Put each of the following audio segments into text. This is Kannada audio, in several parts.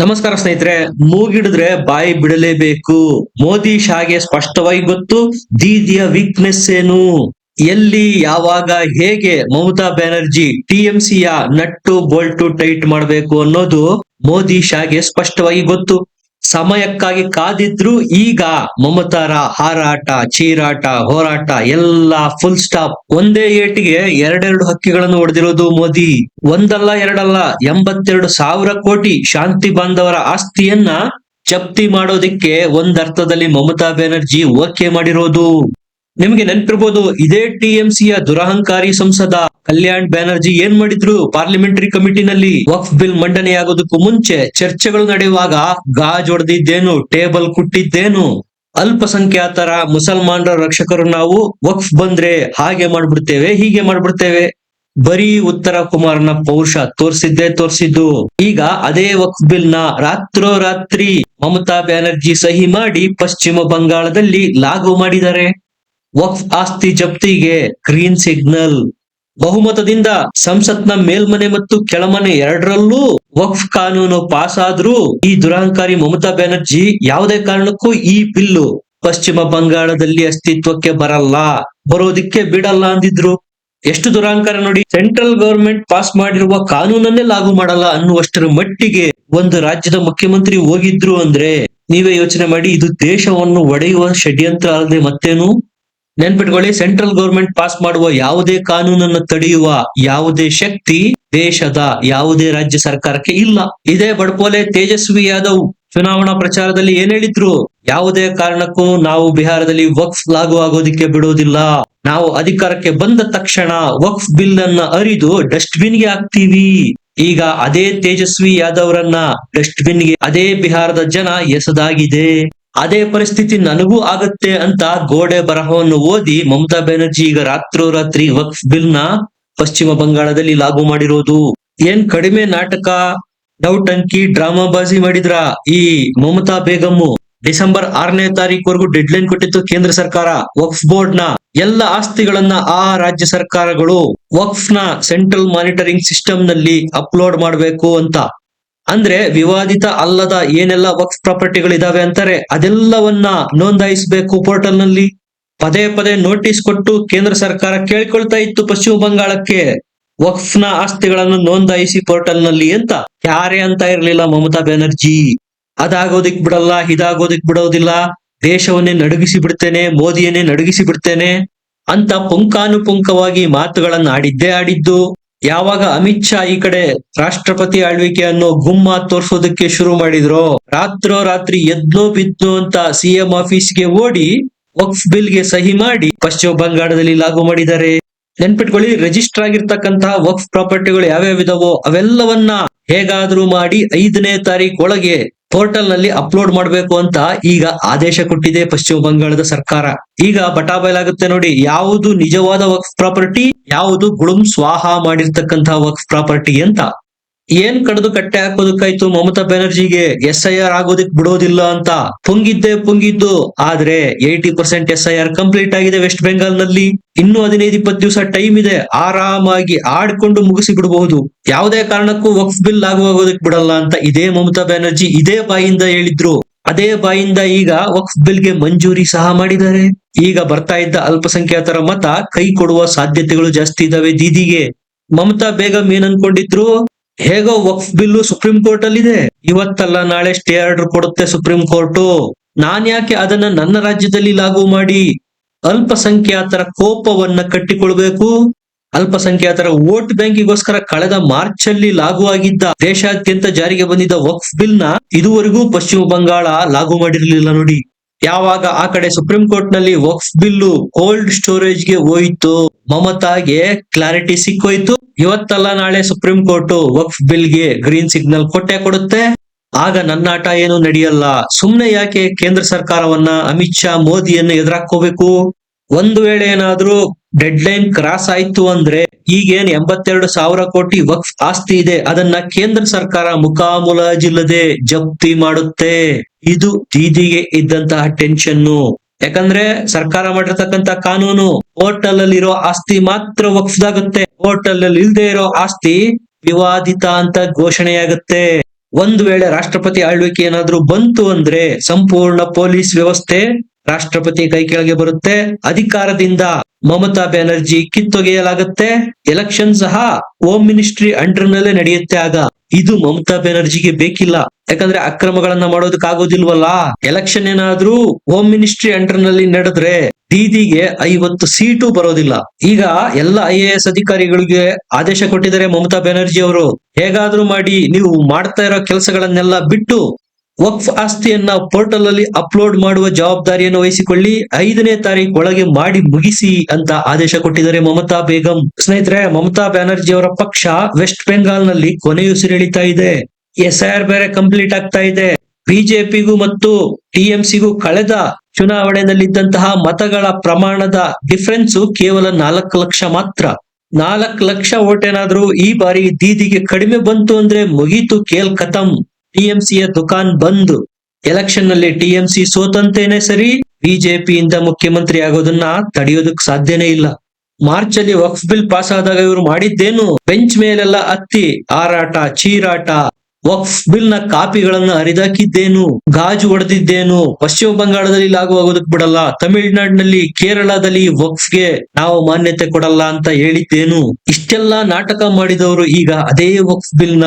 ನಮಸ್ಕಾರ ಸ್ನೇಹಿತರೆ, ಮೂಗಿಡಿದ್ರೆ ಬಾಯಿ ಬಿಡಲೇಬೇಕು. ಮೋದಿ ಶಾಗೆ ಸ್ಪಷ್ಟವಾಗಿ ಗೊತ್ತು ದೀದಿಯ ವೀಕ್ನೆಸ್ ಏನು? ಎಲ್ಲಿ, ಯಾವಾಗ, ಹೇಗೆ ಮಮತಾ ಬ್ಯಾನರ್ಜಿ ಟಿಎಂಸಿಯ ನಟ್ಟು, ಬೋಲ್ಟು ಟೈಟ್ ಮಾಡಬೇಕು ಅನ್ನೋದು ಮೋದಿ ಶಾಗೆ ಸ್ಪಷ್ಟವಾಗಿ ಗೊತ್ತು. ಸಮಯಕ್ಕಾಗಿ ಕಾದಿದ್ರು ಈಗ ಮಮತಾರ, ಹಾರಾಟ, ಚೀರಾಟ, ಹೋರಾಟ ಎಲ್ಲ ಫುಲ್ ಸ್ಟಾಪ್ ಒಂದೇ ಏಟಿಗೆ ಎರಡೆರಡು ಹಕ್ಕಿಗಳನ್ನು ಹೊಡೆದಿರೋದು ಮೋದಿ. ಒಂದಲ್ಲ, ಎರಡಲ್ಲ, ಎಂಬತ್ತೆರಡು ಸಾವಿರ ಕೋಟಿ ಶಾಂತಿ ಬಾಂಧವರ ಆಸ್ತಿಯನ್ನ ಜಪ್ತಿ ಮಾಡೋದಿಕ್ಕೆ ಒಂದರ್ಥದಲ್ಲಿ ಮಮತಾ ಬ್ಯಾನರ್ಜಿ ಓಕೆ ಮಾಡಿರೋದು. ನಿಮ್ಗೆ ನೆನಪಿರ್ಬೋದು, ಇದೇ ಟಿಎಂಸಿಯ ದುರಹಂಕಾರಿ ಸಂಸದ ಕಲ್ಯಾಣ್ ಬ್ಯಾನರ್ಜಿ ಏನ್ ಮಾಡಿದ್ರು? ಪಾರ್ಲಿಮೆಂಟರಿ ಕಮಿಟಿನಲ್ಲಿ ವಕ್ಫ್ ಬಿಲ್ ಮಂಡನೆಯಾಗೋದಕ್ಕೂ ಮುಂಚೆ ಚರ್ಚೆಗಳು ನಡೆಯುವಾಗ ಗಾಜ್ ಹೊಡೆದಿದ್ದೇನು ಟೇಬಲ್ ಕುಟ್ಟಿದ್ದೇನು? ಅಲ್ಪಸಂಖ್ಯಾತರ ಮುಸಲ್ಮಾನರ ರಕ್ಷಕರು ನಾವು ವಕ್ಫ್ ಬಂದ್ರೆ ಹಾಗೆ ಮಾಡ್ಬಿಡ್ತೇವೆ, ಹೀಗೆ ಮಾಡ್ಬಿಡ್ತೇವೆ. ಬರೀ ಉತ್ತರ ಕುಮಾರನ ಪೌರುಷ ತೋರ್ಸಿದ್ದೇ ತೋರ್ಸಿದ್ದು. ಈಗ ಅದೇ ವಕ್ಫ್ ಬಿಲ್ನ ರಾತ್ರೋರಾತ್ರಿ ಮಮತಾ ಬ್ಯಾನರ್ಜಿ ಸಹಿ ಮಾಡಿ ಪಶ್ಚಿಮ ಬಂಗಾಳದಲ್ಲಿ ಲಾಗು ಮಾಡಿದ್ದಾರೆ. ವಕ್ಫ್ ಆಸ್ತಿ ಜಪ್ತಿಗೆ ಗ್ರೀನ್ ಸಿಗ್ನಲ್. ಬಹುಮತದಿಂದ ಸಂಸತ್ನ ಮೇಲ್ಮನೆ ಮತ್ತು ಕೆಳಮನೆ ಎರಡರಲ್ಲೂ ವಕ್ಫ್ ಕಾನೂನು ಪಾಸ್ ಆದ್ರೂ ಈ ದುರಹಂಕಾರಿ ಮಮತಾ ಬ್ಯಾನರ್ಜಿ ಯಾವುದೇ ಕಾರಣಕ್ಕೂ ಈ ಬಿಲ್ಲು ಪಶ್ಚಿಮ ಬಂಗಾಳದಲ್ಲಿ ಅಸ್ತಿತ್ವಕ್ಕೆ ಬರಲ್ಲ, ಬರೋದಿಕ್ಕೆ ಬಿಡಲ್ಲ ಅಂದಿದ್ರು. ಎಷ್ಟು ದುರಹಂಕಾರ ನೋಡಿ, ಸೆಂಟ್ರಲ್ ಗವರ್ಮೆಂಟ್ ಪಾಸ್ ಮಾಡಿರುವ ಕಾನೂನನ್ನೇ ಲಾಗು ಮಾಡಲ್ಲ ಅನ್ನುವಷ್ಟರ ಮಟ್ಟಿಗೆ ಒಂದು ರಾಜ್ಯದ ಮುಖ್ಯಮಂತ್ರಿ ಹೋಗಿದ್ರು ಅಂದ್ರೆ ನೀವೇ ಯೋಚನೆ ಮಾಡಿ, ಇದು ದೇಶವನ್ನು ಒಡೆಯುವ ಷಡ್ಯಂತ್ರ ಅಲ್ಲದೆ ಮತ್ತೇನು? ನೆನ್ಪಿಟ್ಕೊಳ್ಳಿ, ಸೆಂಟ್ರಲ್ ಗೌರ್ಮೆಂಟ್ ಪಾಸ್ ಮಾಡುವ ಯಾವುದೇ ಕಾನೂನನ್ನು ತಡೆಯುವ ಯಾವುದೇ ಶಕ್ತಿ ದೇಶದ ಯಾವುದೇ ರಾಜ್ಯ ಸರ್ಕಾರಕ್ಕೆ ಇಲ್ಲ. ಇದೇ ಬಡ್ಪೋಲೆ ತೇಜಸ್ವಿ ಯಾದವ್ ಚುನಾವಣಾ ಪ್ರಚಾರದಲ್ಲಿ ಏನ್ ಹೇಳಿದ್ರು? ಯಾವುದೇ ಕಾರಣಕ್ಕೂ ನಾವು ಬಿಹಾರದಲ್ಲಿ ವಕ್ಫ್ ಲಾಗು ಆಗೋದಿಕ್ಕೆ ಬಿಡೋದಿಲ್ಲ. ನಾವು ಅಧಿಕಾರಕ್ಕೆ ಬಂದ ತಕ್ಷಣ ವಕ್ಫ್ ಬಿಲ್ ಅನ್ನ ಅರಿದು ಡಸ್ಟ್ಬಿನ್ಗೆ ಹಾಕ್ತೀವಿ. ಈಗ ಅದೇ ತೇಜಸ್ವಿ ಯಾದವ್ರನ್ನ ಡಸ್ಟ್ಬಿನ್ಗೆ ಅದೇ ಬಿಹಾರದ ಜನ ಎಸೆದಾಗಿದೆ. ಅದೇ ಪರಿಸ್ಥಿತಿ ನನಗೂ ಆಗತ್ತೆ ಅಂತ ಗೋಡೆ ಬರಹವನ್ನು ಓದಿ ಮಮತಾ ಬ್ಯಾನರ್ಜಿ ಈಗ ರಾತ್ರೋರಾತ್ರಿ ವಕ್ಫ್ ಬಿಲ್ನ ಪಶ್ಚಿಮ ಬಂಗಾಳದಲ್ಲಿ ಲಾಗು ಮಾಡಿರೋದು. ಏನ್ ಕಡಿಮೆ ನಾಟಕ ನೌಟಂಕಿ ಡ್ರಾಮಾಬಾಜಿ ಮಾಡಿದ್ರ ಈ ಮಮತಾ ಬೇಗಮ್ಮು? ಡಿಸೆಂಬರ್ ಆರನೇ ತಾರೀಕುವರೆಗೂ ಡೆಡ್ ಲೈನ್ ಕೊಟ್ಟಿತ್ತು ಕೇಂದ್ರ ಸರ್ಕಾರ, ವಕ್ಫ್ ಬೋರ್ಡ್ನ ಎಲ್ಲ ಆಸ್ತಿಗಳನ್ನ ಆ ರಾಜ್ಯ ಸರ್ಕಾರಗಳು ವಕ್ಫ್ನ ಸೆಂಟ್ರಲ್ ಮಾನಿಟರಿಂಗ್ ಸಿಸ್ಟಮ್ನಲ್ಲಿ ಅಪ್ಲೋಡ್ ಮಾಡಬೇಕು ಅಂತ. ಅಂದ್ರೆ ವಿವಾದಿತ ಅಲ್ಲದ ಏನೆಲ್ಲ ವಕ್ಫ್ ಪ್ರಾಪರ್ಟಿಗಳಿದಾವೆ ಅಂತಾರೆ ಅದೆಲ್ಲವನ್ನ ನೋಂದಾಯಿಸಬೇಕು ಪೋರ್ಟಲ್ನಲ್ಲಿ ಪದೇ ಪದೇ ನೋಟಿಸ್ ಕೊಟ್ಟು ಕೇಂದ್ರ ಸರ್ಕಾರ ಕೇಳ್ಕೊಳ್ತಾ ಇತ್ತು ಪಶ್ಚಿಮ ಬಂಗಾಳಕ್ಕೆ ವಕ್ಫ್ನ ಆಸ್ತಿಗಳನ್ನು ನೋಂದಾಯಿಸಿ ಪೋರ್ಟಲ್ನಲ್ಲಿ ಅಂತ. ಯಾರೇ ಅಂತ ಇರಲಿಲ್ಲ ಮಮತಾ ಬ್ಯಾನರ್ಜಿ. ಅದಾಗೋದಿಕ್ ಬಿಡಲ್ಲ, ಇದಾಗೋದಿಕ್ ಬಿಡೋದಿಲ್ಲ. ದೇಶವನ್ನೇ ನಡುಗಿಸಿ ಬಿಡ್ತೇನೆ, ಮೋದಿಯನ್ನೇ ನಡುಗಿಸಿ ಬಿಡ್ತೇನೆ ಅಂತ ಪುಂಕಾನುಪುಂಕವಾಗಿ ಮಾತುಗಳನ್ನು ಆಡಿದ್ದೇ ಆಡಿದ್ದು. ಯಾವಾಗ ಅಮಿತ್ ಶಾ ಈ ಕಡೆ ರಾಷ್ಟ್ರಪತಿ ಆಳ್ವಿಕೆ ಅನ್ನೋ ಗುಮ್ಮ ತೋರ್ಸೋದಕ್ಕೆ ಶುರು ಮಾಡಿದ್ರು ರಾತ್ರೋ ರಾತ್ರಿ ಎದ್ನೋ ಬಿದ್ದು ಅಂತ ಸಿಎಂ ಆಫೀಸ್ಗೆ ಓಡಿ ವಕ್ಫ್ ಬಿಲ್ಗೆ ಸಹಿ ಮಾಡಿ ಪಶ್ಚಿಮ ಬಂಗಾಳದಲ್ಲಿ ಲಾಗು ಮಾಡಿದ್ದಾರೆ. ನೆನ್ಪಿಟ್ಕೊಳ್ಳಿ, ರಿಜಿಸ್ಟರ್ ಆಗಿರ್ತಕ್ಕಂತಹ ವಕ್ಫ್ ಪ್ರಾಪರ್ಟಿಗಳು ಯಾವ್ಯಾವಿದಾವೋ ಅವೆಲ್ಲವನ್ನ ಹೇಗಾದ್ರೂ ಮಾಡಿ ಐದನೇ ತಾರೀಕು ಒಳಗೆ ಪೋರ್ಟಲ್ನಲ್ಲಿ ಅಪ್ಲೋಡ್ ಮಾಡಬೇಕು ಅಂತ ಈಗ ಆದೇಶ ಕೊಟ್ಟಿದೆ ಪಶ್ಚಿಮ ಬಂಗಾಳದ ಸರ್ಕಾರ. ಈಗ ಬಟಾ ಆಗುತ್ತೆ ನೋಡಿ, ಯಾವುದು ನಿಜವಾದ ವಕ್ಫ್ ಪ್ರಾಪರ್ಟಿ, ಯಾವುದು ಗುಳುಂ ಸ್ವಾಹ ಮಾಡಿರ್ತಕ್ಕಂತಹ ವಕ್ಫ್ ಪ್ರಾಪರ್ಟಿ ಅಂತ. ಏನ್ ಕಡ್ದು ಕಟ್ಟೆ ಹಾಕೋದಕ್ಕಾಯ್ತು ಮಮತಾ ಬ್ಯಾನರ್ಜಿಗೆ ಎಸ್ ಐ ಆರ್ ಆಗೋದಕ್ ಬಿಡೋದಿಲ್ಲ ಅಂತ? ಪುಂಗಿದ್ದೆ ಪುಂಗಿದ್ದು, ಆದ್ರೆ eighty percent S I R complete ಆಗಿದೆ ವೆಸ್ಟ್ ಬೆಂಗಾಲ್ನಲ್ಲಿ ಇನ್ನು ಹದಿನೈದು ಇಪ್ಪತ್ತು ದಿವಸ ಟೈಮ್ ಇದೆ, ಆರಾಮಾಗಿ ಆಡ್ಕೊಂಡು ಮುಗಿಸಿ ಬಿಡಬಹುದು. ಯಾವುದೇ ಕಾರಣಕ್ಕೂ ವಕ್ಫ್ ಬಿಲ್ ಆಗೋಗೋದಕ್ ಬಿಡಲ್ಲ ಅಂತ ಇದೇ ಮಮತಾ ಬ್ಯಾನರ್ಜಿ ಇದೇ ಬಾಯಿಂದ ಹೇಳಿದ್ರು. ಅದೇ ಬಾಯಿಂದ ಈಗ ವಕ್ಫ್ ಬಿಲ್ಗೆ ಮಂಜೂರಿ ಸಹ ಮಾಡಿದ್ದಾರೆ. ಈಗ ಬರ್ತಾ ಇದ್ದ ಅಲ್ಪಸಂಖ್ಯಾತರ ಮತ ಕೈ ಕೊಡುವ ಸಾಧ್ಯತೆಗಳು ಜಾಸ್ತಿ ಇದಾವೆ ದೀದಿಗೆ. ಮಮತಾ ಬೇಗಂ ಏನ್ ಅನ್ಕೊಂಡಿದ್ರು ಹೇಗೋ ವಕ್ಫ್ ಬಿಲ್ಲು ಸುಪ್ರೀಂ ಕೋರ್ಟ್ ಅಲ್ಲಿ ಇದೆ ಇವತ್ತಲ್ಲ ನಾಳೆ ಸ್ಟೇ ಆರ್ಡರ್ ಕೊಡುತ್ತೆ ಸುಪ್ರೀಂ ಕೋರ್ಟ್. ನಾನ್ ಯಾಕೆ ಅದನ್ನ ನನ್ನ ರಾಜ್ಯದಲ್ಲಿ ಲಾಗು ಮಾಡಿ ಅಲ್ಪಸಂಖ್ಯಾತರ ಕೋಪವನ್ನ ಕಟ್ಟಿಕೊಳ್ಬೇಕು? ಅಲ್ಪಸಂಖ್ಯಾತರ ವೋಟ್ ಬ್ಯಾಂಕಿಗೋಸ್ಕರ ಕಳೆದ ಮಾರ್ಚ್ ಅಲ್ಲಿ ಲಾಗು ಆಗಿದ್ದ ದೇಶಾದ್ಯಂತ ಜಾರಿಗೆ ಬಂದಿದ್ದ ವಕ್ಫ್ ಬಿಲ್ನ ಇದುವರೆಗೂ ಪಶ್ಚಿಮ ಬಂಗಾಳ ಲಾಗು ಮಾಡಿರಲಿಲ್ಲ ನೋಡಿ. ಯಾವಾಗ ಆ ಕಡೆ ಸುಪ್ರೀಂ ಕೋರ್ಟ್ನಲ್ಲಿ ವಕ್ಫ್ ಬಿಲ್ಲು ಕೋಲ್ಡ್ ಸ್ಟೋರೇಜ್ಗೆ ಹೋಯ್ತು. ಮಮತಾಗೆ ಕ್ಲಾರಿಟಿ ಸಿಕ್ಕೋಯ್ತು. ಇವತ್ತಲ್ಲ ನಾಳೆ ಸುಪ್ರೀಂ ಕೋರ್ಟ್ ವಕ್ಫ್ ಬಿಲ್ಗೆ ಗ್ರೀನ್ ಸಿಗ್ನಲ್ ಕೊಟ್ಟೆ ಕೊಡುತ್ತೆ. ಆಗ ನನ್ನ ಆಟ ಏನು ನಡೆಯಲ್ಲ. ಸುಮ್ನೆ ಯಾಕೆ ಕೇಂದ್ರ ಸರ್ಕಾರವನ್ನ ಅಮಿತ್ ಶಾ ಮೋದಿಯನ್ನ ಎದುರಾಕೋಬೇಕು ಒಂದು ವೇಳೆ ಏನಾದ್ರೂ ಡೆಡ್ ಲೈನ್ ಕ್ರಾಸ್ ಆಯ್ತು ಅಂದ್ರೆ ಈಗೇನ್ ಎಂಬತ್ತೆರಡು ಸಾವಿರ ಕೋಟಿ ವಕ್ಫ್ ಆಸ್ತಿ ಇದೆ, ಅದನ್ನ ಕೇಂದ್ರ ಸರ್ಕಾರ ಮುಖಾಮುಲಾಜಿಲ್ಲದೆ ಜಪ್ತಿ ಮಾಡುತ್ತೆ. ಇದು ದೀದಿಗೆ ಇದ್ದಂತಹ ಟೆನ್ಷನ್ನು. ಯಾಕಂದ್ರೆ ಸರ್ಕಾರ ಮಾಡಿರ್ತಕ್ಕಂತ ಕಾನೂನು ಹೋಟೆಲ್ ಅಲ್ಲಿ ಇರೋ ಆಸ್ತಿ ಮಾತ್ರ ವಕ್ಫ್ದಾಗುತ್ತೆ. ಹೋಟೆಲ್ ಅಲ್ಲಿ ಇಲ್ದೆ ಇರೋ ಆಸ್ತಿ ವಿವಾದಿತ ಅಂತ ಘೋಷಣೆಯಾಗುತ್ತೆ. ಒಂದು ವೇಳೆ ರಾಷ್ಟ್ರಪತಿ ಆಳ್ವಿಕೆ ಏನಾದ್ರೂ ಬಂತು ಅಂದ್ರೆ ಸಂಪೂರ್ಣ ಪೊಲೀಸ್ ವ್ಯವಸ್ಥೆ ರಾಷ್ಟ್ರಪತಿ ಕೈ ಕೆಳಗೆ ಬರುತ್ತೆ. ಅಧಿಕಾರದಿಂದ ಮಮತಾ ಬ್ಯಾನರ್ಜಿ ಕಿತ್ತೊಗೆಯಲಾಗುತ್ತೆ. ಎಲೆಕ್ಷನ್ ಸಹ ಹೋಮ್ ಮಿನಿಸ್ಟ್ರಿ ಅಂಡರ್ನಲ್ಲೇ ನಡೆಯುತ್ತೆ ಆಗ. ಇದು ಮಮತಾ ಬ್ಯಾನರ್ಜಿಗೆ ಬೇಕಿಲ್ಲ. ಯಾಕಂದ್ರೆ ಅಕ್ರಮಗಳನ್ನ ಮಾಡೋದಕ್ಕಾಗೋದಿಲ್ವಲ್ಲ. ಎಲೆಕ್ಷನ್ ಏನಾದ್ರೂ ಹೋಮ್ ಮಿನಿಸ್ಟ್ರಿ ಅಂಡರ್ನಲ್ಲಿ ನಡೆದ್ರೆ ದೀದಿಗೆ ಐವತ್ತು ಸೀಟು ಬರೋದಿಲ್ಲ. ಈಗ ಎಲ್ಲ ಐ ಎ ಎಸ್ ಅಧಿಕಾರಿಗಳಿಗೆ ಆದೇಶ ಕೊಟ್ಟಿದ್ದಾರೆ ಮಮತಾ ಬ್ಯಾನರ್ಜಿ ಅವರು. ಹೇಗಾದ್ರೂ ಮಾಡಿ ನೀವು ಮಾಡ್ತಾ ಇರೋ ಕೆಲಸಗಳನ್ನೆಲ್ಲ ಬಿಟ್ಟು ವಕ್ಫ್ ಆಸ್ತಿಯನ್ನ ಪೋರ್ಟಲ್ ಅಲ್ಲಿ ಅಪ್ಲೋಡ್ ಮಾಡುವ ಜವಾಬ್ದಾರಿಯನ್ನು ವಹಿಸಿಕೊಳ್ಳಿ. ಐದನೇ ತಾರೀಕು ಒಳಗೆ ಮಾಡಿ ಮುಗಿಸಿ ಅಂತ ಆದೇಶ ಕೊಟ್ಟಿದ್ದಾರೆ ಮಮತಾ ಬೇಗಂ. ಸ್ನೇಹಿತರೆ, ಮಮತಾ ಬ್ಯಾನರ್ಜಿ ಅವರ ಪಕ್ಷ ವೆಸ್ಟ್ ಬೆಂಗಾಲ್ನಲ್ಲಿ ಕೊನೆಯುಸಿರೆಳಿತಾ ಇದೆ. ಎಸ್ ಆರ್ ಬೇರೆ ಕಂಪ್ಲೀಟ್ ಆಗ್ತಾ ಇದೆ. ಬಿಜೆಪಿಗೂ ಮತ್ತು ಟಿಎಂಸಿಗೂ ಕಳೆದ ಚುನಾವಣೆಯಲ್ಲಿದ್ದಂತಹ ಮತಗಳ ಪ್ರಮಾಣದ ಡಿಫರೆನ್ಸ್ ಕೇವಲ ನಾಲ್ಕು ಲಕ್ಷ ಮಾತ್ರ. ನಾಲ್ಕು ಲಕ್ಷ ಓಟ್ ಏನಾದ್ರೂ ಈ ಬಾರಿ ದೀದಿಗೆ ಕಡಿಮೆ ಬಂತು ಅಂದ್ರೆ ಮುಗೀತು ಕೇಲ್ ಖತಮ್ ಟಿಎಂಸಿಯ ದುಕಾನ್ ಬಂದ್ ಎಲೆಕ್ಷನ್ನಲ್ಲಿ ಟಿಎಂಸಿ ಸೋತಂತೇನೆ ಸರಿ, ಬಿಜೆಪಿಯಿಂದ ಮುಖ್ಯಮಂತ್ರಿ ಆಗೋದನ್ನ ತಡೆಯೋದಕ್ ಸಾಧ್ಯನೇ ಇಲ್ಲ. ಮಾರ್ಚ್ ಅಲ್ಲಿ ವಕ್ಫ್ ಬಿಲ್ ಪಾಸ್ ಆದಾಗ ಇವರು ಮಾಡಿದ್ದೇನು? ಬೆಂಚ್ ಮೇಲೆಲ್ಲ ಹತ್ತಿ ಆರಾಟ ಚೀರಾಟ, ವಕ್ಫ್ ಬಿಲ್ನ ಕಾಪಿಗಳನ್ನ ಹರಿದಾಕಿದ್ದೇನು? ಗಾಜು ಹೊಡೆದಿದ್ದೇನು? ಪಶ್ಚಿಮ ಬಂಗಾಳದಲ್ಲಿ ಲಾಗು ಆಗೋದಕ್ ಬಿಡಲ್ಲ? ತಮಿಳುನಾಡಿನಲ್ಲಿ, ಕೇರಳದಲ್ಲಿ ವಕ್ಫ್ಗೆ ನಾವು ಮಾನ್ಯತೆ ಕೊಡಲ್ಲ ಅಂತ ಹೇಳಿದ್ದೇನು? ಇಷ್ಟೆಲ್ಲಾ ನಾಟಕ ಮಾಡಿದವರು ಈಗ ಅದೇ ವಕ್ಫ್ ಬಿಲ್ನ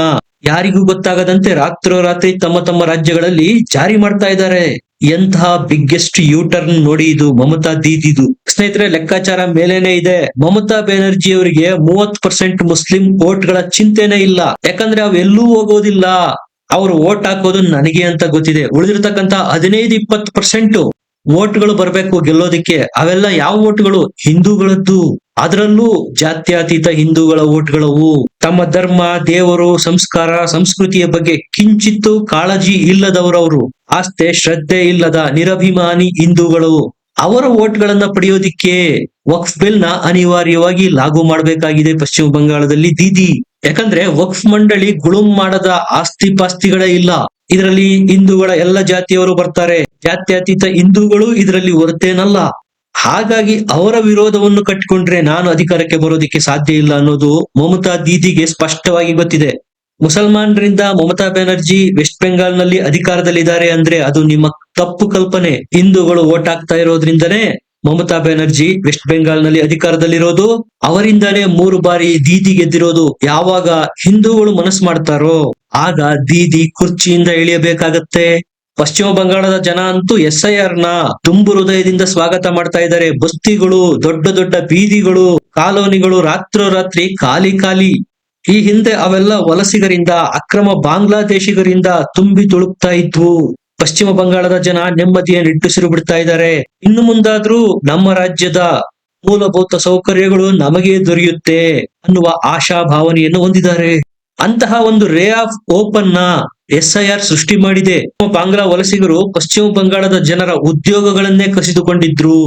ಯಾರಿಗೂ ಗೊತ್ತಾಗದಂತೆ ರಾತ್ರೋರಾತ್ರಿ ತಮ್ಮ ತಮ್ಮ ರಾಜ್ಯಗಳಲ್ಲಿ ಜಾರಿ ಮಾಡ್ತಾ ಇದ್ದಾರೆ. ಎಂತಹ ಬಿಗ್ಗೆಸ್ಟ್ ಯೂಟರ್ನ್ ನೋಡಿ ಇದು ಮಮತಾ ದೀದಿದು. ಸ್ನೇಹಿತರೆ, ಲೆಕ್ಕಾಚಾರ ಮೇಲೇನೆ ಇದೆ. ಮಮತಾ ಬ್ಯಾನರ್ಜಿ ಅವರಿಗೆ ಮೂವತ್ ಪರ್ಸೆಂಟ್ ಮುಸ್ಲಿಂ ವೋಟ್ಗಳ ಚಿಂತೆನೆ ಇಲ್ಲ. ಯಾಕಂದ್ರೆ ಅವೆಲ್ಲೂ ಹೋಗೋದಿಲ್ಲ. ಅವ್ರು ವೋಟ್ ಹಾಕೋದು ನನಗೆ ಅಂತ ಗೊತ್ತಿದೆ. ಉಳಿದಿರ್ತಕ್ಕಂತ ಹದಿನೈದು, ಇಪ್ಪತ್ತು ಪರ್ಸೆಂಟ್ ವೋಟ್ಗಳು ಬರ್ಬೇಕು ಗೆಲ್ಲೋದಿಕ್ಕೆ, ಅವೆಲ್ಲ ಯಾವ ಓಟ್ಗಳು? ಹಿಂದೂಗಳದ್ದು. ಅದರಲ್ಲೂ ಜಾತ್ಯತೀತ ಹಿಂದೂಗಳ ಓಟ್ಗಳವು. ತಮ್ಮ ಧರ್ಮ, ದೇವರು, ಸಂಸ್ಕಾರ, ಸಂಸ್ಕೃತಿಯ ಬಗ್ಗೆ ಕಿಂಚಿತ್ತು ಕಾಳಜಿ ಇಲ್ಲದವರವರು. ಆಸ್ತೆ, ಶ್ರದ್ಧೆ ಇಲ್ಲದ, ನಿರಭಿಮಾನಿ ಹಿಂದೂಗಳು. ಅವರ ಓಟ್ಗಳನ್ನ ಪಡೆಯೋದಿಕ್ಕೆ ವಕ್ಫ್ ಬಿಲ್ನ ಅನಿವಾರ್ಯವಾಗಿ ಲಾಗು ಮಾಡಬೇಕಾಗಿದೆ ಪಶ್ಚಿಮ ಬಂಗಾಳದಲ್ಲಿ ದೀದಿ. ಯಾಕಂದ್ರೆ ವಕ್ಫ್ ಮಂಡಳಿ ಗುಳುಂ ಮಾಡದ ಆಸ್ತಿ ಪಾಸ್ತಿಗಳೇ ಇಲ್ಲ. ಇದರಲ್ಲಿ ಹಿಂದೂಗಳ ಎಲ್ಲ ಜಾತಿಯವರು ಬರ್ತಾರೆ. ಜಾತ್ಯತೀತ ಹಿಂದೂಗಳು ಇದರಲ್ಲಿ ಹೊರತೇನಲ್ಲ? ಹಾಗಾಗಿ ಅವರ ವಿರೋಧವನ್ನು ಕಟ್ಟಿಕೊಂಡ್ರೆ ನಾನು ಅಧಿಕಾರಕ್ಕೆ ಬರೋದಿಕ್ಕೆ ಸಾಧ್ಯ ಇಲ್ಲ ಅನ್ನೋದು ಮಮತಾ ದೀದಿಗೆ ಸ್ಪಷ್ಟವಾಗಿ ಗೊತ್ತಿದೆ. ಮುಸಲ್ಮಾನರಿಂದ ಮಮತಾ ಬ್ಯಾನರ್ಜಿ ವೆಸ್ಟ್ ಬೆಂಗಾಲ್ನಲ್ಲಿ ಅಧಿಕಾರದಲ್ಲಿದ್ದಾರೆ ಅಂದ್ರೆ ಅದು ನಿಮ್ಮ ತಪ್ಪು ಕಲ್ಪನೆ. ಹಿಂದೂಗಳು ಓಟ್ ಹಾಕ್ತಾ ಇರೋದ್ರಿಂದನೇ ಮಮತಾ ಬ್ಯಾನರ್ಜಿ ವೆಸ್ಟ್ ಬೆಂಗಾಲ್ನಲ್ಲಿ ಅಧಿಕಾರದಲ್ಲಿರೋದು, ಅವರಿಂದಾನೇ ಮೂರು ಬಾರಿ ದೀದಿ ಗೆದ್ದಿರೋದು. ಯಾವಾಗ ಹಿಂದೂಗಳು ಮನಸ್ಸು ಮಾಡ್ತಾರೋ, ಆಗ ದೀದಿ ಕುರ್ಚಿಯಿಂದ ಇಳಿಯಬೇಕಾಗತ್ತೆ ಪಶ್ಚಿಮ ಬಂಗಾಳದ ಜನ ಅಂತೂ ಎಸ್ ಐ ಆರ್ನ ತುಂಬು ಹೃದಯದಿಂದ ಸ್ವಾಗತ ಮಾಡ್ತಾ ಇದ್ದಾರೆ. ಬಸ್ತಿಗಳು, ದೊಡ್ಡ ದೊಡ್ಡ ಬೀದಿಗಳು, ಕಾಲೋನಿಗಳು ರಾತ್ರೋರಾತ್ರಿ ಖಾಲಿ ಖಾಲಿ. ಈ ಹಿಂದೆ ಅವೆಲ್ಲ ವಲಸಿಗರಿಂದ, ಅಕ್ರಮ ಬಾಂಗ್ಲಾದೇಶಿಗರಿಂದ ತುಂಬಿ ತುಳುಕ್ತಾ ಇದ್ವು. ಪಶ್ಚಿಮ ಬಂಗಾಳದ ಜನ ನೆಮ್ಮದಿಯ ನಿಟ್ಟುಸಿರು ಬಿಡ್ತಾ ಇದ್ದಾರೆ. ಇನ್ನು ಮುಂದಾದ್ರೂ ನಮ್ಮ ರಾಜ್ಯದ ಮೂಲಭೂತ ಸೌಕರ್ಯಗಳು ನಮಗೆ ದೊರೆಯುತ್ತೆ ಅನ್ನುವ ಆಶಾ ಭಾವನೆಯನ್ನು ಹೊಂದಿದ್ದಾರೆ. ಅಂತಹ ಒಂದು ರೇ ಆಫ್ ಓಪನ್ನ ಎಸ್ ಐ ಆರ್ ಸೃಷ್ಟಿ ಮಾಡಿದೆ. ಬಾಂಗ್ಲಾ ವಲಸಿಗರು ಪಶ್ಚಿಮ ಬಂಗಾಳದ ಜನರ ಉದ್ಯೋಗಗಳನ್ನೇ ಕಸಿದುಕೊಂಡಿದ್ರು.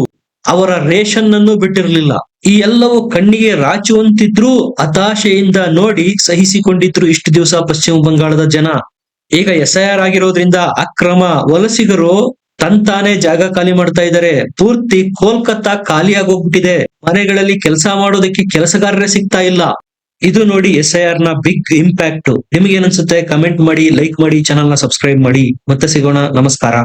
ಅವರ ರೇಷನ್ ಅನ್ನು ಬಿಟ್ಟಿರಲಿಲ್ಲ. ಈ ಎಲ್ಲವೂ ಕಣ್ಣಿಗೆ ರಾಚುವಂತಿದ್ರು ಹತಾಶೆಯಿಂದ ನೋಡಿ ಸಹಿಸಿಕೊಂಡಿದ್ರು ಇಷ್ಟು ದಿವಸ ಪಶ್ಚಿಮ ಬಂಗಾಳದ ಜನ. ಈಗ ಎಸ್ ಐ ಆರ್ ಆಗಿರೋದ್ರಿಂದ ಅಕ್ರಮ ವಲಸಿಗರು ತಂತಾನೆ ಜಾಗ ಖಾಲಿ ಮಾಡ್ತಾ ಇದ್ದಾರೆ. ಪೂರ್ತಿ ಕೋಲ್ಕತ್ತಾ ಖಾಲಿಯಾಗೋಗ್ಬಿಟ್ಟಿದೆ ಮನೆಗಳಲ್ಲಿ ಕೆಲಸ ಮಾಡೋದಕ್ಕೆ ಕೆಲಸಗಾರರೇ ಸಿಗ್ತಾ ಇಲ್ಲ. ಇದು ನೋಡಿ ಎಸ್ ಐ ಆರ್ನ ಬಿಗ್ ಇಂಪ್ಯಾಕ್ಟ್ ನಿಮ್ಗೆ ಏನನ್ಸುತ್ತೆ ಕಮೆಂಟ್ ಮಾಡಿ ಲೈಕ್ ಮಾಡಿ ಚಾನಲ್ನ ಸಬ್ಸ್ಕ್ರೈಬ್ ಮಾಡಿ. ಮತ್ತೆ ಸಿಗೋಣ. ನಮಸ್ಕಾರ.